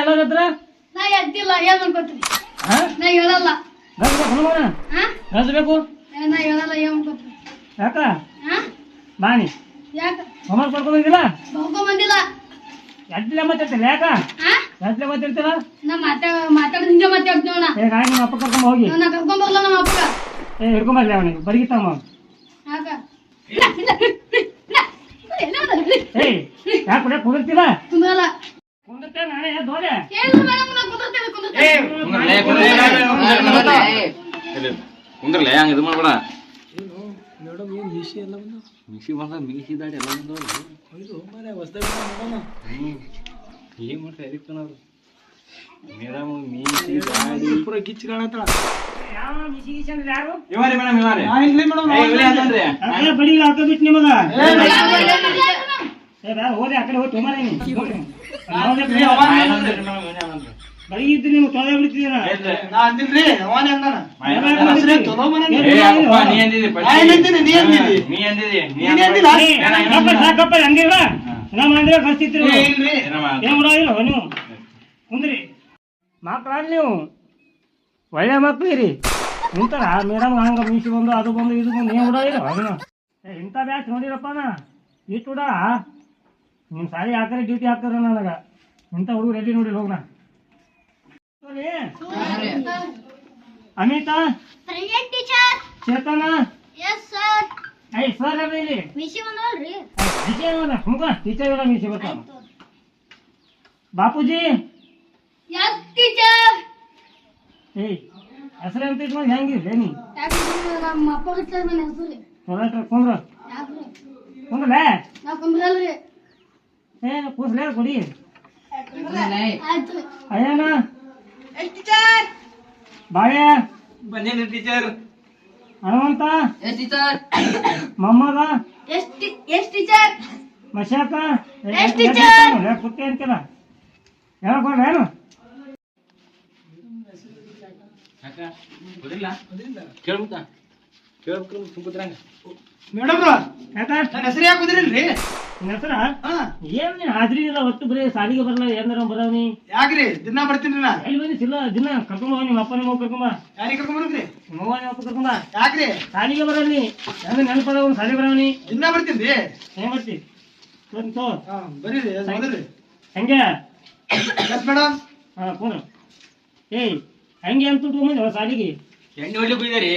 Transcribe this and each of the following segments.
ಹತ್ರ ನಾ ಎದ್ದಿಲ್ಲ ಏನ್ ಅನ್ಕೋತೀನಿ ಹಾ ನಾ ಹೇಳಲ್ಲ. ಗಜ್ಬೇಕು ಹನುಮಾನ ಹಾ ಗಜ್ಬೇಕು ನಾ ಹೇಳಲ್ಲ ಏನ್ ಅನ್ಕೋತೀನಿ ಯಾಕ? ಹಾ ಬಾನಿ ಯಾಕ? ಹೋಮ್ವರ್ಕ್ ಮಾಡ್ಕೊಂಡಿದ್ದಿಲ್ಲ ಬರ್ಕೊ ಬಂದಿಲ್ಲ. ಎದ್ದಿಲ್ಲ ಮಾತಾಡ್ತಿಲ್ಲ ಯಾಕ? ಹಾ ಎದ್ದಿಲ್ಲ ಮಾತಾಡ್ತಿಲ್ಲ? ನಾ ಮಾತಾ ಮಾತಾಡಿದ ಹಿಂಗೆ ಮಾತಾಡ್ತೀವಿ ಅಣ್ಣ ಏ ಗಾಡಿ ನಿಮ್ಮ ಅಪ್ಪ ಕರ್ಕೊಂಡು ಹೋಗಿ. ನಾ ಕರ್ಕೊಂಡು ಬರಲ್ಲ ನಮ್ಮ ಅಪ್ಪ ಏ ಹಿಡ್ಕೊಂಬರ್ಲಿ ಅವನಿಗೆ. ಬರಿಗಿತ್ತಮ್ಮ ಯಾಕ? ಇಲ್ಲ, ಇಲ್ಲ, ಇಲ್ಲ, ಇಲ್ಲ. ಏಯ್ ಯಾಕೆ ಕೂಡ ಕುದಿರ್ತಿಲ್ಲ? ಕುಂದ್ರಲ್ಲ. ಕುಂದಿರ್ತೇನೆ ನಾನೇ ಎದ್ದು ಹೋದೆ ಕುಂದ್ರಲ್ಲ ಹಂಗ ಇದು ಮಾಡ್ಬೇಡ. ಮೇಡಮ್ ಏನು ವಿಷಯ ಎಲ್ಲ ಬಂದು? ಮಿಕ್ಸಿ ಬಂದ ಮಿಕ್ಸಿ ದಾಡಿ ಎಲ್ಲ ಬಂದವ್ರು ಇದು ಮನೆ ಹೊಸ್ದಾಗಿ ಏನ್ ಮಾಡ್ತಾರೆ ಎದಕ್ಕೆ ಅವ್ರು. ಮೇಡಮ್ ಮೀಸಿ ದಾಡಿ. ಪೂರ ಗಿಚ್ಚ ಕಾಣತ್ತಳ ಮಿಸಿ ಇವಾರಿ ಮೇಡಮ್ ಇವಾರಿ. ಮೇಡಮ್ ಹಾಕ ಬಿಟ್ಟು ನಿಮಗ. ಬ್ಯಾಡ ಹೋದೆ ಆ ಕಡೆ ಹೋಗಿ ನೀವು. ಬಡಿಗಿದ್ದು ನೀವು ತೊಳೆ ಬಿಡ್ತಿದ್ದೀರ? ನಾ ಅಂದಿಲ್ರಿ ಅವನೇ ಅಂದಾನ. ಹೆಸ್ರೇ ಚಲೋ ಮನೆ ಏ ಅಪ್ಪ ನೀ ಅಂದಿದಿ ನಾ ಏನ್ ಅಂದಿನಿ, ನೀ ಅಂದಿದಿ. ನೀ ಅಂದಿದಿ ನೀ ನೀನ್ ಅಂದಿಲ್ಲ? ಏ, ಸಾಕಪ್ಪ, ಹಂಗಿಲ್ಲ ನಮ್ಮ ಅಂದ್ರೆ ಇಲ್ರಿ. ಏನ್ ನೀವು? ಕುಂದ್ರಿ. ಮಕ್ಳ ನೀವು? ಒಳ್ಳೆ ಮಕ್ಳಿರಿ ಇಂತಾರ ಮೇಡಮ್ ಹಂಗ ಮೀಸಿ ಬಂದು ಅದು ಬಂದು ಇದು ಬಂದು ನೀವು ಏ ಇಂಥ ಬ್ಯಾಚ್ ನೋಡಿರಪ್ಪ ನಾ. ಇಟ್ಟು ನಿಮ್ಮ ಸಾರಿ ಹಾಕರೆ ಡ್ಯೂಟಿ ಹಾಕ್ತಾರ ನನಗ ಇಂಥ ಹುಡುಗ ರೆಡಿ ನೋಡಿ ಹೋಗ್ನ Amita. Present teacher Chetana. Yes sir I sir ಅದ ಇಲ್ಲಿ? ಮಿಸಿ ಬಂದಲ್ರಿ ಟೀಚರ್ ಅವನ ಹುಡುಗ ಟೀಚರ್ ಎಲ್ಲ ಮೀಸಿ ಬರ್ತಾವ ಬಾಪೂಜಿ. ಎಸ್ ಟೀಚರ್ ಏಯ್ ಹೆಸರು ಅಂತ ಇಟ್ಕೊಂಡು ಹೆಂಗಿರ್ಲಿ ನೀ? ಯಾಕಂದ್ರೆ ನಮ್ಮ ಅಪ್ಪ ಇರ್ತಾರೆ ನನ್ನ ಹೆಸರು ತೊಗೊಳಟ್ರ ಕುಂದ್ರ ಯಾಕ್ರಿ ಕುಂದ್ರಲೇ ನಾ ಕುಂದ್ರಲ್ರಿ ಏ ಕೂಸ್ಲೇ ಕೊಡಿ ಅಯ್ಯನ ಎಸ್ ಟೀಚರ್ ಬಾಳೆ ಬಂದೇನ್ರಿ ಟೀಚರ್. ಹನುಮಂತ. Yes teacher. ಮೊಮ್ಮಗ. Yes yes teacher? ಮಶಾಕ. Yes, teacher. ಕುತ್ತೆ ಅಂತೀರ ಹೇಳ್ಕೊಂಡ್ರ ಏನು ಕೇಳ್ಬಿಟ್ಟ? ಗೊತ್ತಿಲ್ಲ ಕೇಳ್ಬೇಕ ಕೇಳ್ಬೇಕು ಸುಂಕುದ್ರಂಗ ಮೇಡಮ್ ನನ್ನ ಹೆಸರು ಯಾಕೆ ಕುದಿರಿಲ್ರಿ? ನಿನ್ನ ಹೆಸರ ಹಾ. ಏನ್ ನೀನ್ ಹಾಜರಿ ಇಲ್ಲ ಹೊತ್ತು ಬರೀ ಸಾಲಿಗೆ ಬರಲ್ಲ ಏನಾರ ಬರವನಿ? ಯಾಕ್ರಿ? ದಿನ ಬರ್ತೀನಿ ನಾ. ಎಲ್ಲಿ ಬಂದಿಸಿಲ್ಲ ದಿನ ಕರ್ಕೊಂಡ್ ಹೋಗಿ ನಿಮ್ಮ ಅಪ್ಪ ನಿಮ್ಮ ಕರ್ಕೊಂಬ ಯಾರಿಗೆ ಕರ್ಕೊಂಡ್ ಬರೋದ್ರಿ? ನಿಮ್ಮ ಅವ್ವ ನಿಮ್ಮ ಅಪ್ಪ ಕರ್ಕೊಂಬ ಯಾಕ್ರಿ? ಸಾಲಿಗೆ ಬರಲಿ ಹೆಂಗ ನೆನಪದ ಒಂದು ಸಾಲಿಗೆ ಬರವನಿ. ದಿನ ಬರ್ತೀನಿ ಹೆಂಗ್ ಬರ್ತಿ? ತೋ ತೋ. ಹಾ ಬರೀರಿ ಓದ್ರಿ ಹೆಂಗೆ? ಎಸ್ ಮೇಡಮ್ ಹಾ ಕೂನ ಏಯ್ ಹೆಂಗೆ ಅಂತ ತಗೊಂಬಂದಿ ಸಾಲಿಗೆ? ಎಣ್ಣೆ ಹೊಡ್ಲಿಕ್ಕೆ ಇದಾರಿ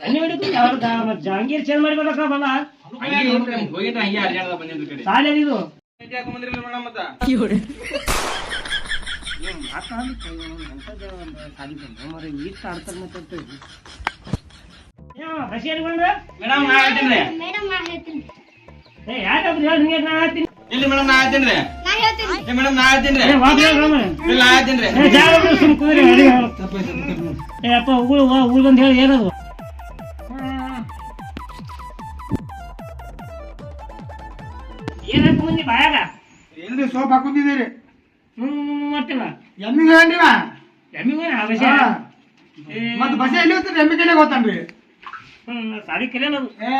ಎಣ್ಣೆ ಹೊಡಿತು ಯಾರು ಜಹಾಂಗೀರ್ ಚೇಂಜ್ ಮಾಡಿ ಬರ್ಬೇಕ ಬಲ್ಲ ಬಂದ್ರೆ? ಮೇಡಮ್ ನಾ ಹೇಳ್ತೀನಿ. ಏ ಯಾಕಂದ್ರೆ ಹೇಳಿ ನಿಂಗೆ ನಾ ಹೇಳ್ತೀನಿ. ಇಲ್ಲಿ ಮೇಡಮ್ ನಾ ಹೇಳ್ತೀನಿ. ಮೇಡಮ್ ನಾ ಹೇಳ್ತೀನಿ. ಇಲ್ಲ ಹೇಳ್ತೀನಿ. ಸುಮ್ ಕುದುರೆ ಏ ಅಪ್ಪ ಉಗುಳು ಹೇಳಿ ಏನದು ಮಂದಿ ಬಾಯಾಗ. ಎಲ್ರಿ ಸೋಪ್ ಹಾಕೊಂಡಿದ್ದೀರಿ ಹ್ಮ್ ಮತ್ತಿಲ್ಲ ಎಮ್ಮಿಗೆ ನಾ ಎಮ್ಮಿಗೆ ಅವಶ್ಯ. ಮತ್ತ್ ಬಸ್ ಎಲ್ಲಿ ಹೋಗ್ತಾನೆ ಎಮ್ಮಿ ಹೋಗ್ತಾನ್ರಿ? ಹ್ಮ್ ಸಾರಿ ಕಲಿಯಲ್ಲ ಅದು. ಏ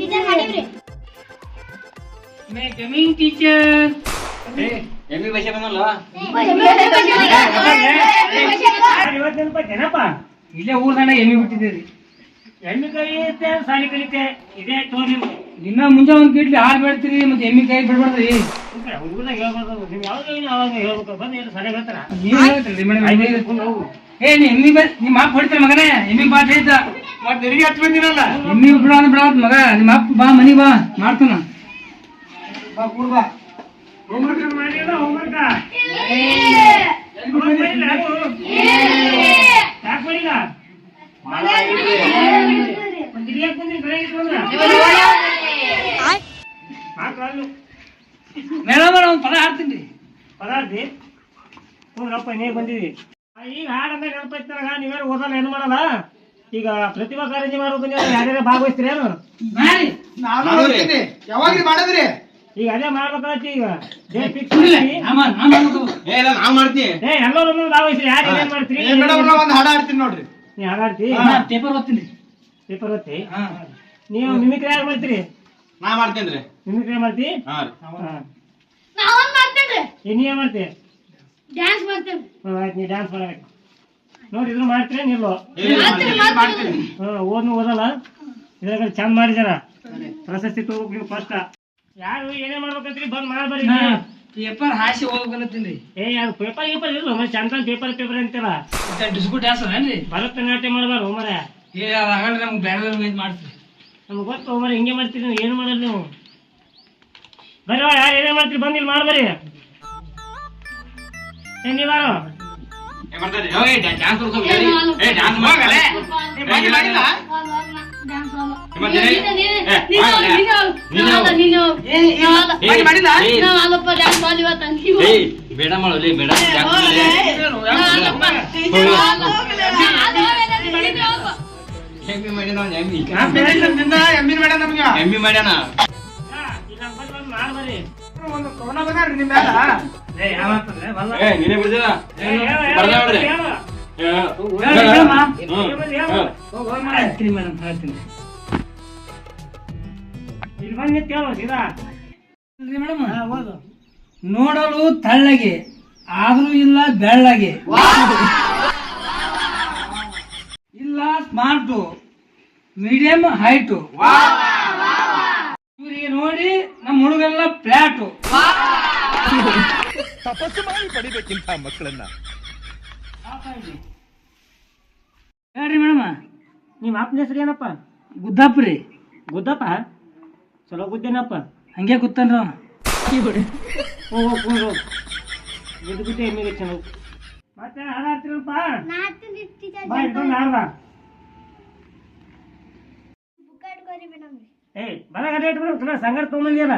ಟೀಚರ್ ಮಾಡಿವ್ರಿ ಮೇ ಕಮಿಂಗ್ ಟೀಚರ್. ಎಮ್ಮಿ ಬಂದಲ್ಲ? ಇಲ್ಲೇ ಊರ್ ಸಣ್ಣ ಎಮ್ಮಿ ಬಿಟ್ಟಿದ್ದೀರಿ. ಎಮ್ಮಿ ಕಲಿಯುತ್ತೆ ಸಾಲಿ ಕಲಿತೆ ಇದೇ ತೋರಿ ನಿನ್ನ ಮುಂಜಾನೆ ಒಂದ್ ಕಿಟ್ಲಿ ಹಾಲು ಬೆಳ್ತೀರಿ ಮತ್ತೆ ಎಮ್ಮಿ ಕೈ ಬಿಡ್ಬಾರ್ದ್ರಿ. ಹುಡುಗನಾಗ ಹೇಳ್ಬಾರ್ದು. ನೀವು ಯಾವಾಗ ಅವಾಗ ಹೇಳ್ಬೇಕು? ಬಂದು ಏನು ಸರಿ ಹೇಳ್ತಾರ. ನೀವ್ ಹೇಳ್ತೀರಿ ಮೇಡಮ್ ಹೋಗು. ಏ ನೀ ಎಮ್ಮಿ ನಿಮ್ಮ ಅಪ್ಪ ಹೊಡಿತಾರ ಮಗನೇ? ಎಮ್ಮಿ ಮಾತು ಹೇಳ್ತ ಮತ್ ನಿನಗೆ ಹಚ್ಚ ಬಂದಿರಲ್ಲ ಬಿಡ ಅಂದ್ರೆ ಮಗ. ನಿಮ್ಮ ಅಪ್ಪ ಬಾ ಮನಿ ಬಾ. ಮಾಡ್ತಾನ. ಬಾ ಕೂಡ್ ಬಾ. ಹೋಮ್ವರ್ಕ್ ಮಾಡಿಲ್ಲ? ಹೋಮ್ವರ್ಕ್? ಯಾಕೆ ಮಾಡಿಲ್ಲ? ಮತ್ತೆ ಮೇಡಮ್ ಪದ ಹಾಡ್ತೀನಿ. ಪದಾರ್ಥ ಹೋಗ್ರಪ್ಪ ನೀ ಬಂದಿದಿ ಈಗ ಹಾಡಂದ ನೆನಪೈತಾರ ನೀವೇನು ಓದಲ್ಲ ಏನು ಮಾಡಲ್ಲ? ಈಗ ಪ್ರತಿಭಾ ಕಾರಂಜಿ ಮಾಡೋದು ನೀವು ಯಾರ್ಯಾರ ಭಾಗವಹಿಸ್ತೀರಿ ಏನು? ಮಾಡಿ. ನಾನು. ಹೋಗ್ತೀನಿ ಯಾವಾಗ್ರಿ ಮಾಡದ್ರಿ. ಈಗ ಅದೇ ಮಾಡ್ಬೇಕಾಯ್ತು ಈಗ ಡೇಟ್ ಫಿಕ್ಸ್ ಮಾಡಿ. ಏ ಇಲ್ಲ ನಾವ್ ಮಾಡ್ತೀವಿ ಏ ಎಲ್ಲರೂ ಭಾಗವಹಿಸ್ರಿ. ಯಾರು ಏನ್ ಮಾಡ್ತೀರಿ? ಏ ಮೇಡಮ್ ನಾ ಒಂದ್ ಹಾಡ ಆಡ್ತೀನಿ ನೋಡ್ರಿ. ನೀ ನಾ ಪೇಪರ್ ಓದ್ತೀನಿ. ಪೇಪರ್ ಓದ್ತಿ ಹಾ. ನೀವು ಮಿಮಿಕ್ರಿ ಯಾರು ಮಾಡ್ತೀರಿ? ನಾ ಮಾಡ್ತೀನಿ ಮಿಮಿಕ್ರಿ ಮಾಡ್ತಿ ಹಾ ರೀ. ನೀ ಏನ್ ಮಾಡ್ತಿ ಡ್ಯಾನ್ಸ್ ಮಾಡ್ತೀನಿ ಆಯ್ತು ನೀ ಡ್ಯಾನ್ಸ್ ಮಾಡ್ಬೇಕು. ನೋಡಿ ಇದ್ರು ಮಾಡ್ತೀರಾ ಮಾಡ್ತೀನಿ. ಮಾಡ್ತೀನಿ. ಹ್ಮ್ ಓದ್ನು ಓದಲ್ಲ? ಇದ್ರಾಗ ಚಂದ ಮಾಡಿದಾರ ಪ್ರಶಸ್ತಿ ತಗೋಬೇಕು ನೀವು ಫಸ್ಟ್ ಯಾರು ಏನೇ ಮಾಡ್ಬೇಕಂತ್ರಿ ಬಂದ್ ಮಾಡ್ಬಾರಿ ಪೇಪರ್ ಹಾಸಿ ಓದ್ಬೇಕಂತೀನಿ ಏ ಅದು ಪೇಪರ್ ಗೀಪರ್ ಇಲ್ಲ ಮತ್ತೆ ಚಂದ ಪೇಪರ್ ಪೇಪರ್ ಅಂತೀರ. ಡಿಸ್ಕು ಡ್ಯಾನ್ಸ್ ಏನ್ರಿ? ಭರತನಾಟ್ಯ ಮಾಡಬಾರ ಮರ ಏ ಆಗಲ್ರಿ ನಮ್ಗೆ ಬೇರೆ ಇದು ಮಾಡ್ತೀವಿ. ನಮ್ಗೆ ಗೊತ್ತು ಮರ ಹಿಂಗೆ ಮಾಡ್ತೀರಿ ನೀವು ಏನು ಮಾಡಲ್ಲ ನೀವು? ಬರ್ರಿ ಯಾರು ಏನೇ ಮಾಡ್ತೀರಿ ಬಂದಿಲ್ಲ ಮಾಡ್ಬರಿ. ಏ ನೀವಾರು? ಮಾಡ್ತಾರ್ರಿ. ಏ, ಡ್ಯಾನ್ಸ್ ತೋರ್ಸು, ಹೇಳಿ. ಏ, ಡ್ಯಾನ್ಸ್ ಮಾಡಿಲ್ಲ? ನೀ- ಮಾಡಿ ಮಾಡಿಲ್ಲ? ಬೇಡ ಮಾಡೋಲಿ ಬೇಡ. ಎಮ್ಮಿ ಮಾಡ್ಯಾನ ಎಮ್ಮಿ. ನಿನ್ನ ಎಮ್ಮಿನ ಮೇಡ ನಮ್ಗ. ಎಮ್ಮಿ ಮಾಡ್ಯಾನ. ಮಾಡ್ಬರಿ ಒಂದು ಕವನ ಮ್ಯಾಲ ಏ ಯಾವತ್ತಂದ್ರೆ ಬಲ್ಲ ಏ ನೀನೇ ಬರ್ದ ನೋಡ್ರಿ ನೋಡಲು ತಳ್ಳಗೆ ಆದ್ರೂ ಇಲ್ಲ ಬೆಳ್ಳಗೆ ಇಲ್ಲ ಸ್ಮಾರ್ಟು ಮೀಡಿಯಂ ಹೈಟು ಇವ್ರಿಗೆ ನೋಡಿ ನಮ್ಮ ಹುಡುಗರೆಲ್ಲ ಫ್ಲಾಟು ಹೇಳ್ರಿ ಮೇಡಮ್. ನಿಮ್ಮ ಅಪ್ಪನ ಹೆಸರು ಏನಪ್ಪ? ಗುದ್ದಪ್ಪ ರೀ ಗುದ್ದಪ್ಪ ಚಲೋ ಗುದ್ದೇನಪ್ಪ? ಹಂಗೆ ಗೊತ್ತನ್ರ ಹೋಗು ಹೋಗು ಗುದ್ದು ಗುದ್ದೆ ಎಮ್ಮಿಗೆ ಚಲೋ ಮತ್ತೆ ಹಾಡಾಡ್ತಿರಪ್ಪ ಬಾ ಇಟ್ಕೊಂಡು ಹಾಡ್ದ ಏ ತೊಗೊಂಬಂದಿಯಲ್ಲ?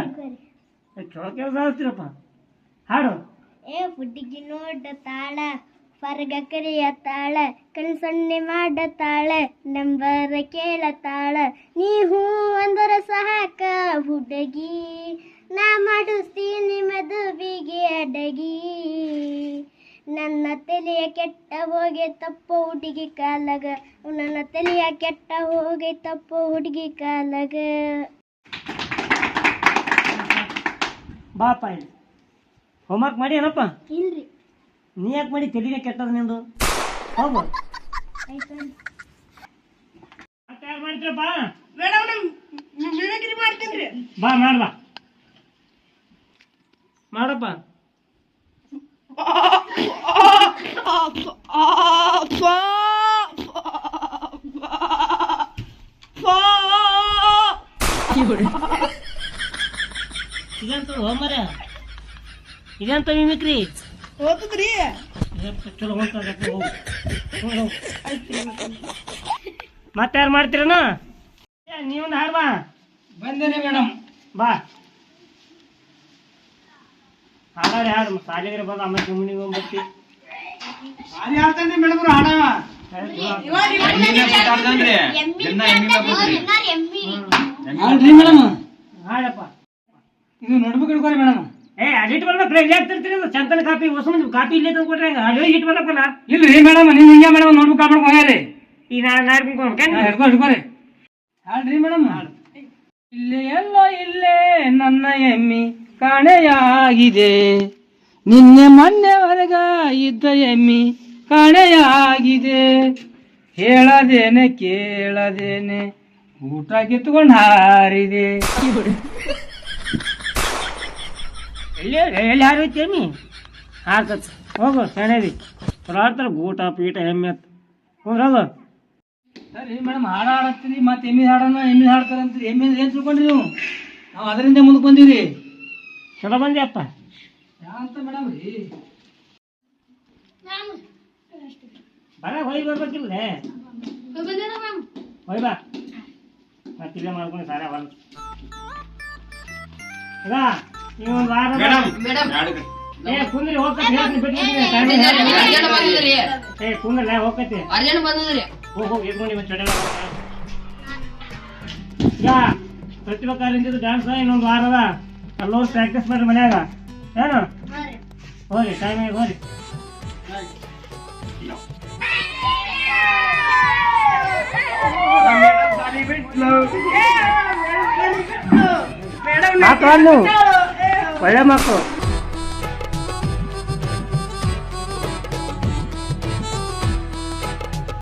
ಚಲೋ ಕೆಲಸ ಹಾಡು. ಹುಡುಗಿ ನೋಡ ತಾಳ ಹೊರಗ ಕರಿಯ ತಾಳ ಕಣ್ಸೊನ್ನೆ ಮಾಡ ತಾಳ ನಂಬರ ಕೇಳ ತಾಳ. ನೀ ಹೂ ಅಂದರ ಸಹಾಕ ಹುಡುಗಿ ನಾ ಮಾಡಿಸ್ತೀನಿ ಮದುವಿಗೆ ಅಡಗಿ. ನನ್ನ ತಲೆಯ ಕೆಟ್ಟ ಹೋಗಿ ತಪ್ಪ ಹುಡುಗಿ ಕಾಲಗ. ನನ್ನ ತಲೆಯ ಕೆಟ್ಟ ಹೋಗಿ ತಪ್ಪ ಹುಡುಗಿ ಕಾಲಗ. ಬಾಪ ಇಲ್ಲಿ. ಹೋಮ್ವರ್ಕ್ ಮಾಡಿ ಏನಪ್ಪ? ಇಲ್ರಿ. ನೀ ಯಾಕೆ ಮಾಡಿ ತಲೆನೇ ಕೆಟ್ಟದ ನಿಂದು? ಹೋಗು. ಮಾಡ್ತೀರಪ್ಪ ಬಾ. ಮಾಡ್ ಬಾ ಮಾಡಪ್ಪ. ಇದಂತ ಹೋಮರ ಇದಂತ ಮಿಮಿಕ್ರಿ. ಚಲೋ ಹೊಂಟಾಗ ಹೋಗು. ಹೋಗು. ಮತ್ತೆ ಯಾರು ಮಾಡ್ತೀರನ ನೀವು ಹಾಡ್ ಬಾ ಬಂದೇನೆ ಮೇಡಮ್. ಬಾ. ಆಡ್ತಾನ್ರಿ ಮೇಡಮ್ ಹಾಡವ ಎಮ್ಮಿನೇ ಅಮ್ಮ ಎಮ್ಮಿ ಮಾಡ್ಬೇಕ್ರಿ. ಎಮ್ಮಿ. ಅಲ್ರಿ ಮೇಡಮ್. ಹಾಡಪ್ಪ. ಇದು ನೋಡ್ಬೇಕು ಹಿಡ್ಕೊರಿ ಮೇಡಮ್. ಏ ಅಡಿಟ್ ಬರ್ಬೇಕು ಇಲ್ಲಿ ಆಗ್ತಿರ್ತೀರಿ ಚಂದನ ಕಾಪಿ ಹೊಸ ಮಂದಿ ಕಾಪಿ ಇಲ್ಲೇ ತಂದ್ಕೊಟ್ರೆ ಅಡಿ ಇಟ್ಟು ಇಲ್ಲ ಇಲ್ರಿ ಮೇಡಮ್ ನೀವು ಹಿಂಗೆ ಮೇಡಮ್ ನೋಡ್ಬೇಕು ಕಾಪಾಡ್ಕೊ ಹೋಗ್ಯಾರಿ. ಈ ನಾ ನಾಡ್ಕೊಂಡು ಹಿಡ್ಕೊ ಹಿಡ್ಕೊರಿ ಹಾಡ್ರಿ ಮೇಡಮ್. ಇಲ್ಲೇ ಎಲ್ಲೋ ಇಲ್ಲೇ ನನ್ನ ಎಮ್ಮಿ. ಕಾಣೆಯಾಗಿದೆ. ನಿನ್ನೆ ಮೊನ್ನೆವರೆಗ ಇದ್ದ ಎಮ್ಮಿ ಕಾಣೆಯಾಗಿದೆ. ಹೇಳದೇನೆ, ಕೇಳದೇನೆ, ಊಟ ಕಿತ್ಕೊಂಡು ಹಾರಿದೆ. ಎಲ್ಲಿ ಎಲ್ಲಿ ಯಾರು ಐತಿ ಹಾಕತ್ ಹೋಗು, ಸೆಣೆದಿ. ಆಡ್ತಾರೆ ಗೂಟ ಪೀಟ ಎಮ್ಮೆ ಅಂತ ಹೋಗ್ರದು ಸರಿ, ಮೇಡಮ್, ಹಾಡ ಹಾಡತ್ತೀರಿ, ಮತ್ತೆ ಎಮ್ಮಿ ಹಾಡೋಣ ಎಮ್ಮಿ ಹಾಡ್ತಾರಂತೀರಿ, ಎಮ್ಮಿ ಏನು ತಿಳ್ಕೊಂಡ್ರಿ ನೀವು? ನಾವು ಅದರಿಂದ ಮುಂದೆ ಬಂದೀವಿ ಚಲೋ ಬಂದ್ಯಪ್ಪ. ಅಪ್ಪ ಬರ ಹೊಯ್ ಬರ್ಬೇಕಿಲ್ಲ? ಹೊಯ್ ಬಾ. ಮತ್ತೆ ಇಲ್ಲೇ ಮಾಡ್ಕೊಂಡು ಸಾರ ಬಂದು ಈಗ ನೀವು ಒಂದು ವಾರ ಏ ಕುಂದ್ರಿ ಹೋಗ್ತೈತಿ ಹೇಳ್ತೀನಿ ಬಿಟ್ಟು ಬಿಡ್ತೀನಿ. time ಇಲ್ಲ. ಏ ಕುಂದ್ರಲ್ಲ ಹೋಗ್ತೈತಿ ಅರ್ಜೆಂಟ್ ಬಂದದ್ರಿ. ಹೋಗಿ ಹೋಗಿ ಚಡೆ ಈಗ ಪ್ರತಿಭಾ ಡ್ಯಾನ್ಸ್ ಇನ್ನೊಂದು ವಾರದ ಅಲ್ಲೋಗಿ ಪ್ರಾಕ್ಟೀಸ್ ಮಾಡ್ರಿ ಮನ್ಯಾಗ. ಏನು? ಹೋಗಿ ಟೈಮಿಗೆ ಹೋಗಿ ಒಳ್ಳೆ ಮಕ್ಕಳು.